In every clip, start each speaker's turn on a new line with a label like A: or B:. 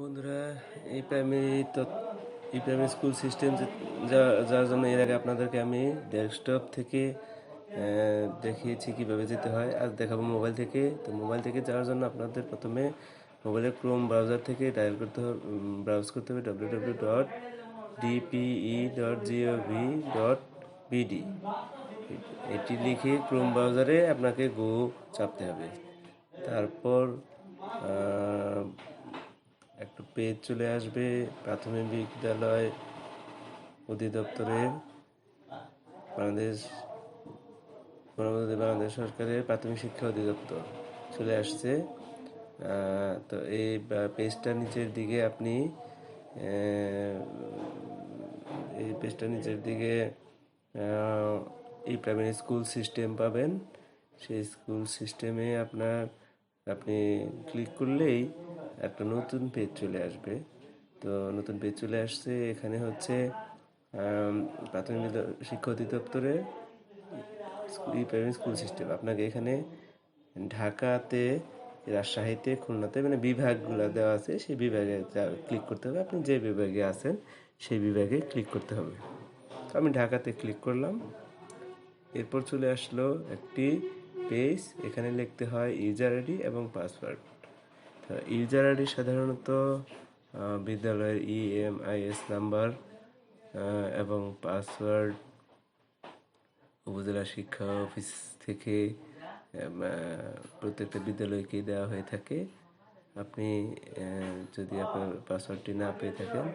A: বন্ধুরা, এই প্রাইমারি এই প্রাইমারি স্কুল সিস্টেম যার জন্য এর আগে আপনাদেরকে আমি ডেস্কটপ থেকে দেখিয়েছি কীভাবে যেতে হয়, আজ দেখাবো মোবাইল থেকে। তো মোবাইল থেকে যাওয়ার জন্য আপনাদের প্রথমে মোবাইলের ক্রোম ব্রাউজার থেকে ডায়াল করতে হবে ব্রাউজ করতে হবে W W dot DPE dot gov dot BD এটি লিখে ক্রোম ব্রাউজারে আপনাকে গো চাপতে হবে। তারপর একটা পেজ চলে আসবে, প্রাথমিক বিদ্যালয় অধিদপ্তরের বাংলাদেশ বাংলাদেশ সরকারের প্রাথমিক শিক্ষা অধিদপ্তর চলে আসছে। তো এই পেজটার নিচের দিকে আপনি এই পেজটার নিচের দিকে এই প্রাইমারি স্কুল সিস্টেম পাবেন। সেই স্কুল সিস্টেমে আপনার, আপনি ক্লিক করলেই একটা নতুন পেজ চলে আসবে। তো নতুন পেজ চলে আসছে, এখানে হচ্ছে প্রাথমিক শিক্ষা অধিদপ্তরের এই প্রাইমারি স্কুল সিস্টেম আপনাকে এখানে ঢাকাতে, রাজশাহীতে, খুলনাতে মানে বিভাগগুলো দেওয়া আছে, সেই বিভাগে ক্লিক করতে হবে। আপনি যে বিভাগে আছেন, সেই বিভাগে ক্লিক করতে হবে। তো আমি ঢাকাতে ক্লিক করলাম। এরপর চলে আসলো একটি পেজ এখানে লিখতে হয় ইউজার আইডি এবং পাসওয়ার্ড ইউজার আইডি সাধারণত বিদ্যালয়ের E ইএমআইএস নাম্বার এবং পাসওয়ার্ড উপজেলা শিক্ষা অফিস থেকে প্রত্যেকটা বিদ্যালয়কে দেওয়া হয়ে থাকে। আপনি যদি আপনার পাসওয়ার্ডটি না পেয়ে থাকেন,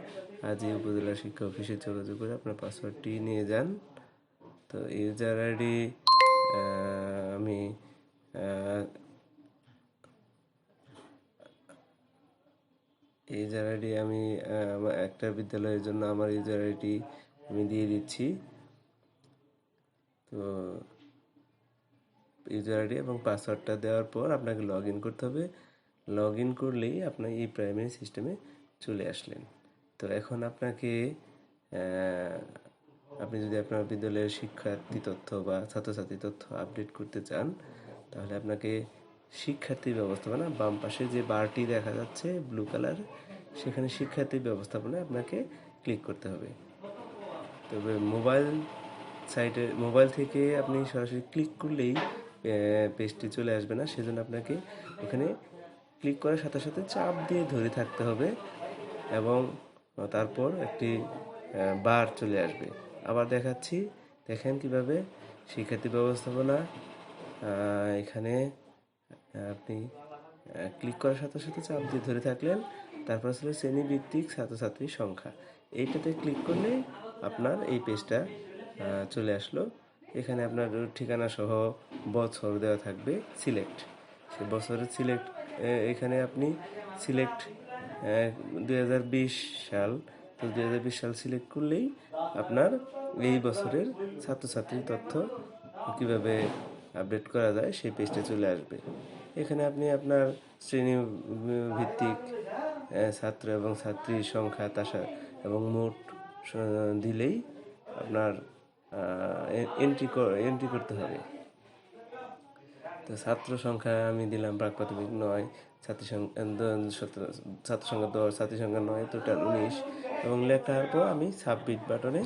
A: আজই উপজেলা শিক্ষা অফিসে যোগাযোগ করে আপনার পাসওয়ার্ডটি নিয়ে যান। তো ইউজার আইডি আমি ইউজার আইডি আমি, একটা বিদ্যালয়ের জন্য আমার ইউজার আইডি আমি দিয়ে দিচ্ছি। তো ইউজার আইডি এবং পাসওয়ার্ডটা দেওয়ার পর আপনাকে লগ ইন করতে হবে। লগ ইন করলেই আপনার এই প্রাইমারি সিস্টেমে চলে আসলেন। তো এখন আপনাকে আপনি যদি আপনার বিদ্যালয়ের শিক্ষার্থী তথ্য বা ছাত্রছাত্রী তথ্য আপডেট করতে চান, তাহলে আপনাকে শিক্ষার্থী ব্যবস্থাপনা বাম পাশে যে বারটি দেখা যাচ্ছে, ব্লু কালার সেখানে শিক্ষার্থী ব্যবস্থাপনা আপনাকে ক্লিক করতে হবে। তবে মোবাইল সাইটে মোবাইল থেকে আপনি সরাসরি ক্লিক করলেই পেজটি চলে আসবে না। সেজন্য আপনাকে ওখানে ক্লিক করার সাথে সাথে চাপ দিয়ে ধরে থাকতে হবে এবং তারপর একটি বার চলে আসবে। আবার দেখাচ্ছি, দেখেন কীভাবে শিক্ষার্থী ব্যবস্থাপনা এখানে আপনি ক্লিক করার সাথে সাথে চাপ দিয়ে ধরে থাকলেন। তারপর আসলে শ্রেণীভিত্তিক ছাত্রছাত্রীর সংখ্যা। এইটাতে ক্লিক করলে আপনার এই পেজটা চলে আসলো। এখানে আপনার ঠিকানা সহ বছর দেওয়া থাকবে সিলেক্ট সে বছরের সিলেক্ট এখানে আপনি সিলেক্ট দুই হাজার বিশ সাল। তো দুই হাজার বিশ সাল সিলেক্ট করলেই আপনার এই বছরের ছাত্রছাত্রীর তথ্য কীভাবে আপডেট করা যায় সেই পেজটা চলে আসবে। এখানে আপনি আপনার শ্রেণি ভিত্তিক ছাত্র এবং ছাত্রীর সংখ্যা তাসা এবং মোট দিলেই আপনার এন্ট্রি এন্ট্রি করতে হবে। তো ছাত্র সংখ্যা আমি দিলাম প্রাক প্রাথমিক নয়, ছাত্রী সংখ্যা ছাত্র সংখ্যা দশ, ছাত্রী সংখ্যা নয় টোটাল উনিশ, এবং লেখার পর আমি সাবমিট বাটনে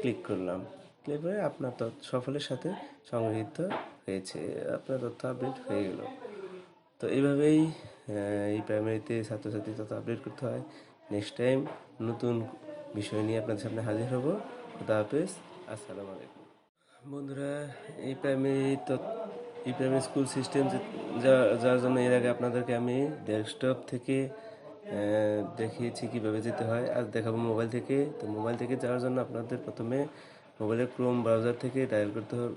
A: ক্লিক করলাম। ক্লিক করে আপনার তথ্য সফলের সাথে সংগৃহীত হয়েছে। আপনার তথ্য আপডেট হয়ে গেল। তো এইভাবেই এই প্রাইমারিতে ছাত্রছাত্রী তথ্য আপডেট করতে হয়। নেক্সট টাইম নতুন বিষয় নিয়ে আপনাদের সামনে হাজির হব। খুদা হাফেজ। আসসালামু আলাইকুম। বন্ধুরা, এই প্রাইমারি এই প্রাইমারি স্কুল সিস্টেম যা যার জন্য এর আগে আপনাদেরকে আমি ডেস্কটপ থেকে দেখিয়েছি কীভাবে যেতে হয়, আজ দেখাবো মোবাইল থেকে। তো মোবাইল থেকে যাওয়ার জন্য আপনাদের প্রথমে মোবাইলের ক্রোম ব্রাউজার থেকে ডায়াল করতে হবে।